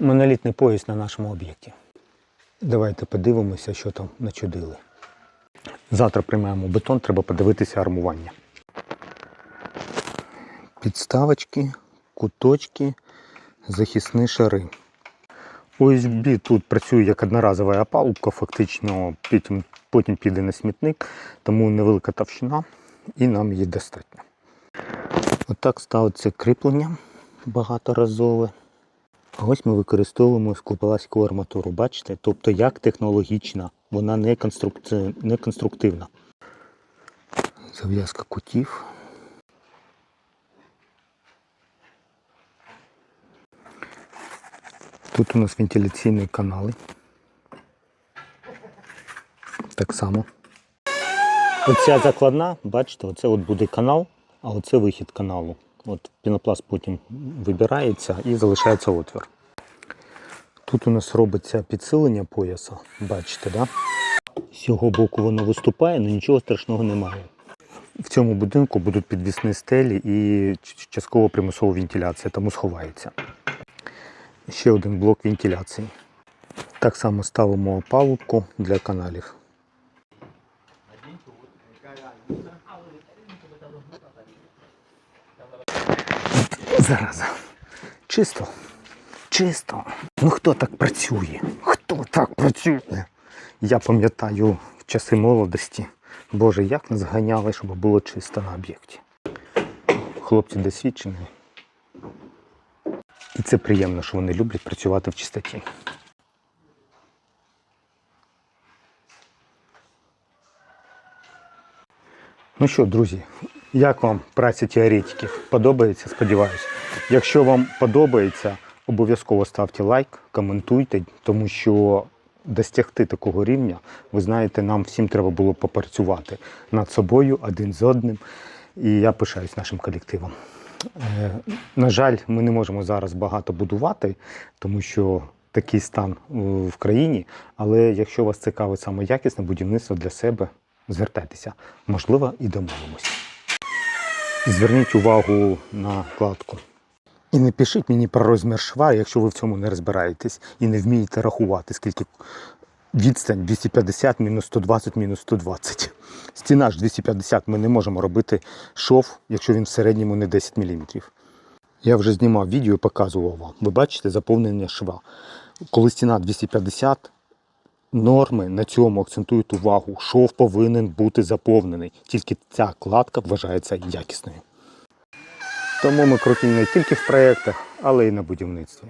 монолітний пояс на нашому об'єкті. Давайте подивимося, що там начудили. Завтра приймаємо бетон, треба подивитися армування. Підставочки, куточки, захисні шари. ОСБ тут працює як одноразова опалубка, фактично потім, потім піде на смітник, тому невелика товщина і нам її достатньо. Отак ставиться кріплення багаторазове. А ось ми використовуємо скупалаську арматуру. Бачите? Тобто як технологічна, вона не, конструкці... не конструктивна. Зав'язка кутів. Тут у нас вентиляційні канали. Так само. Оця закладна, бачите, оце от буде канал, а оце вихід каналу. От пінопласт потім вибирається і залишається отвір. Тут у нас робиться підсилення пояса, бачите, да? з цього боку воно виступає, але нічого страшного немає. В цьому будинку будуть підвісні стелі і частково примусова вентиляція, тому сховається. Ще один блок вентиляції. Так само ставимо опалубку для каналів. Зараза. Чисто. Чисто. Ну хто так працює? Хто так працює? Я пам'ятаю в часи молодості. Боже, як нас ганяли, щоб було чисто на об'єкті. Хлопці досвідчені. І це приємно, що вони люблять працювати в чистоті. Ну що, друзі, як вам праця теоретиків? Подобається? Сподіваюся. Якщо вам подобається, обов'язково ставте лайк, коментуйте, тому що досягти такого рівня, ви знаєте, нам всім треба було попрацювати над собою один з одним. І я пишаюсь нашим колективом. Е, На жаль, ми не можемо зараз багато будувати, тому що такий стан в країні. Але якщо вас цікавить саме якісне будівництво для себе, звертайтеся. Можливо, і домовимося. Зверніть увагу на кладку. І не пишіть мені про розмір шва, якщо ви в цьому не розбираєтесь і не вмієте рахувати, скільки відстань 250 мінус 120 мінус 120. Стіна ж 250 ми не можемо робити шов, якщо він в середньому не 10 мм. Я вже знімав відео і показував вам. Ви бачите заповнення шва. Коли стіна 250, норми на цьому акцентують увагу. Шов повинен бути заповнений. Тільки ця кладка вважається якісною. Тому ми круті не тільки в проєктах, але й на будівництві.